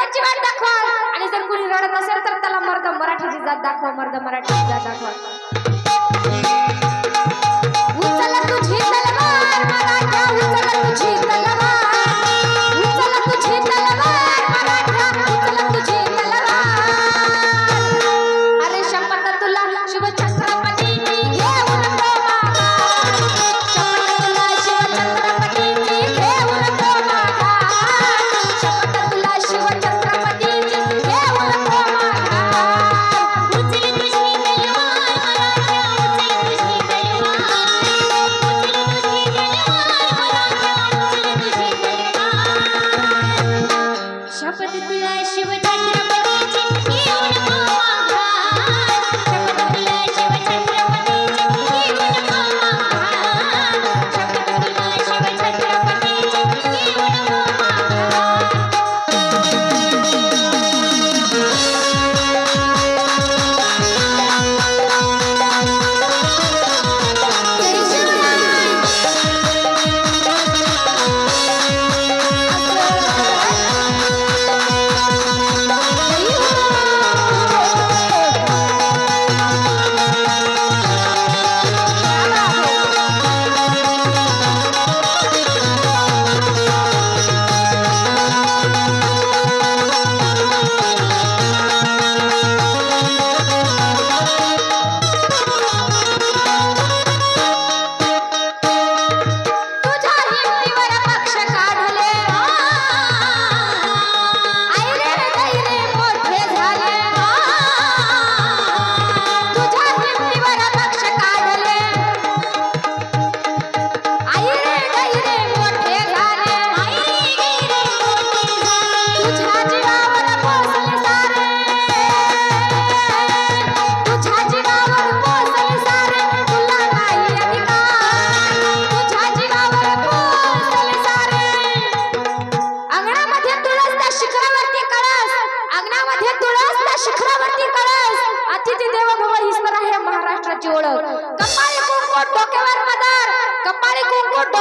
त्याची वाट दाखवा. आणि जर कुणी रडत असेल तर त्याला मर्द मराठीची जात दाखवा मर्द मराठीची जात दाखवा.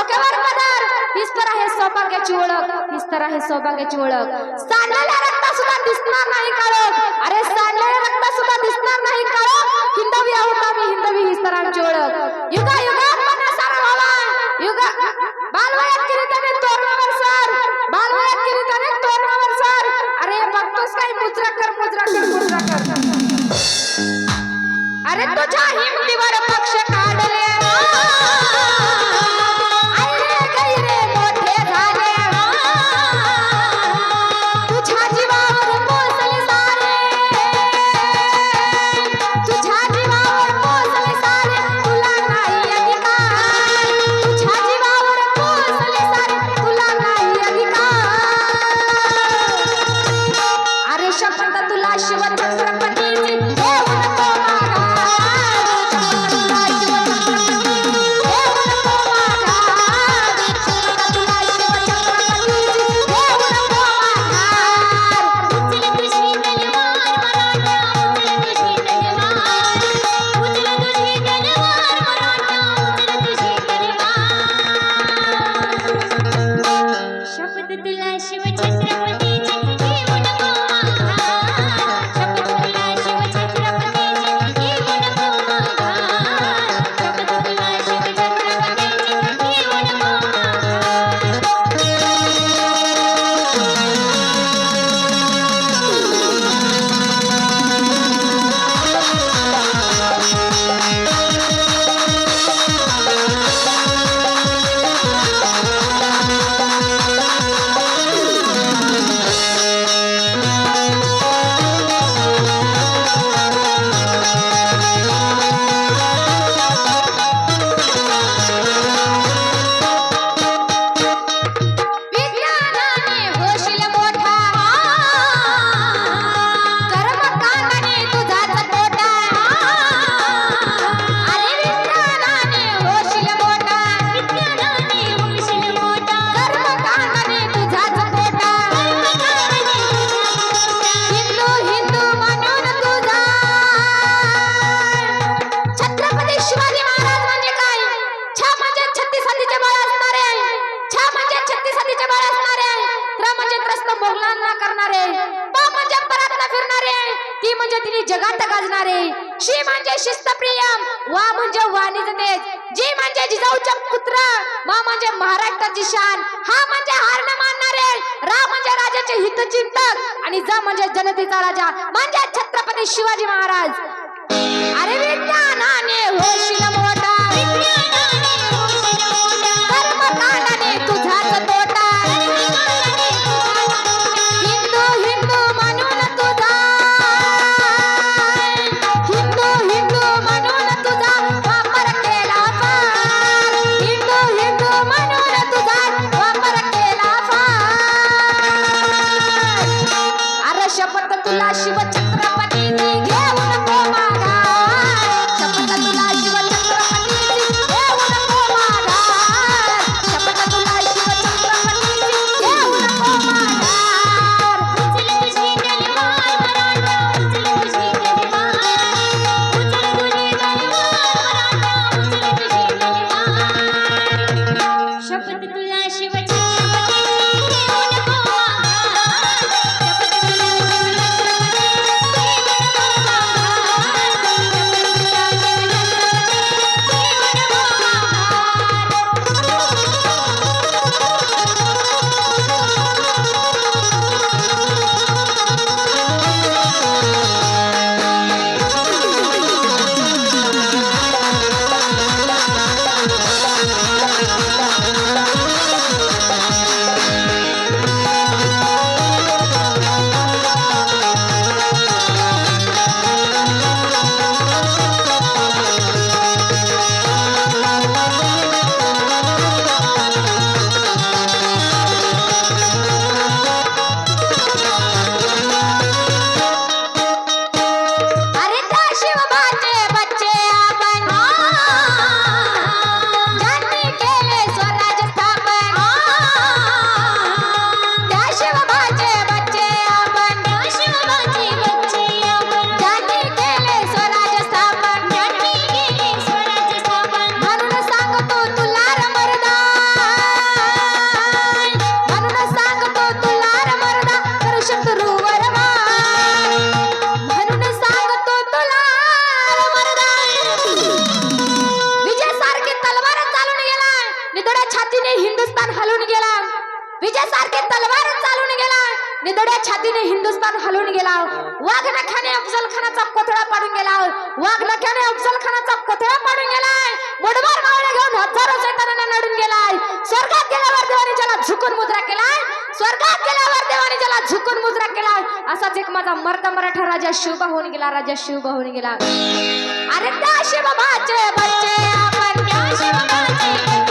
डोक्यावर पदर. हीच तर आहे सौभाग्याची ओळख. हीच तर आहे सौभाग्याची ओळख. सुद्धा दिसणार नाही काळोख. अरे तुला शिवछत्र म्हणजे वाणीचं तेज जी म्हणजे जिजाऊचा पुत्र मा म्हणजे महाराष्ट्राची शान हा म्हणजे हार न मानणारे रा म्हणजे राजाचे हितचिंतक आणि ज म्हणजे जनतेचा राजा म्हणजे छत्रपती शिवाजी महाराज. अरे विज्ञानाने होशील हिंदुस्थान हलून गेला. विजय सारखी तलवार चालून गेला. निदड्या छातीने हिंदुस्थान हलून गेला. वाघनख्याने अफजल खानाचा कोथळा पाडून गेला. वाघनख्याने अफजल खानाचा कोथळा पाडून गेलाय मुठभर मावळे घेऊन हजारो सैतानांना नडून गेलाय स्वर्गात गेल्यावर देवाने ज्याला झुकून मुद्रा केलाय स्वर्गात गेल्यावर देवाने ज्याला झुकून मुद्रा केलाय असाच एक माझा मर्द मराठा राजा शिवबा होऊन गेला. राजा शिवबा होऊन गेला. अरे त्या शिवबाचे बच्चे आपण त्या शिवबाचे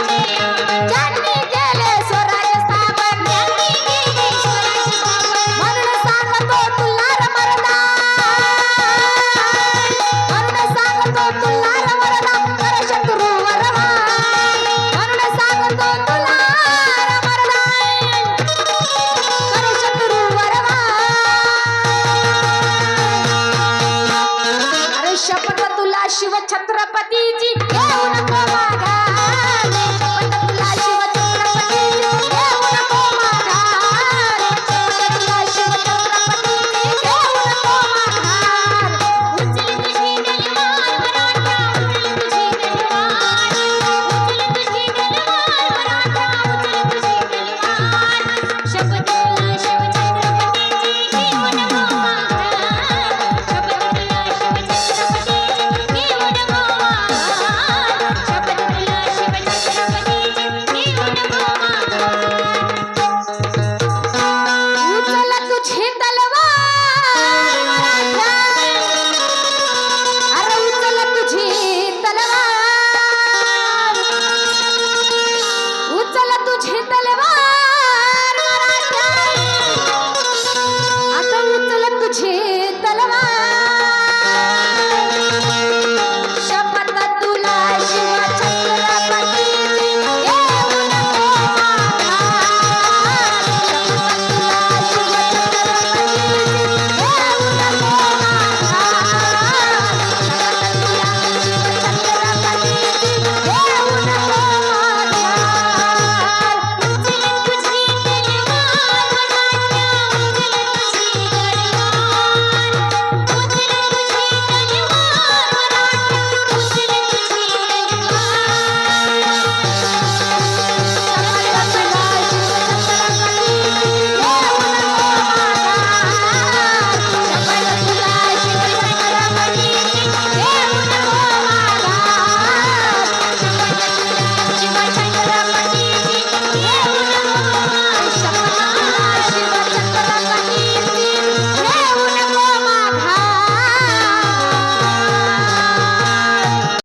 Paloma.